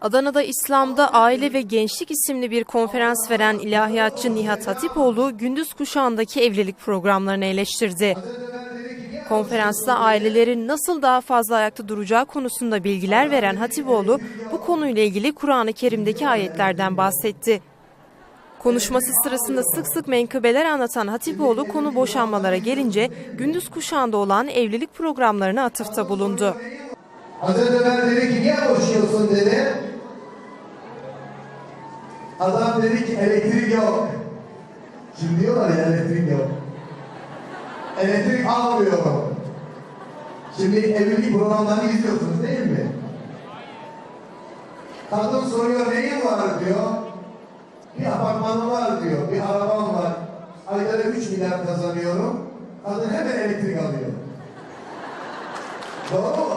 Adana'da İslam'da Aile ve Gençlik isimli bir konferans veren ilahiyatçı Nihat Hatipoğlu, gündüz kuşağındaki evlilik programlarını eleştirdi. Konferansta ailelerin nasıl daha fazla ayakta duracağı konusunda bilgiler veren Hatipoğlu, bu konuyla ilgili Kur'an-ı Kerim'deki ayetlerden bahsetti. Konuşması sırasında sık sık menkıbeler anlatan Hatipoğlu konu boşanmalara gelince gündüz kuşağında olan evlilik programlarına atıfta bulundu. Hazreti Ömer dedi ki niye boşuyorsun dedi. Adam dedi ki elektrik yok. Şimdi diyorlar ya elektrik yok. Elektrik almıyor. Şimdi evlilik programlarını izliyorsunuz değil mi? Kadın soruyor neyin var diyor. Bir apartmanım var diyor. Bir arabam var. Ayda da 3 milyar kazanıyorum. Kadın hemen elektrik alıyor. Doğru mu?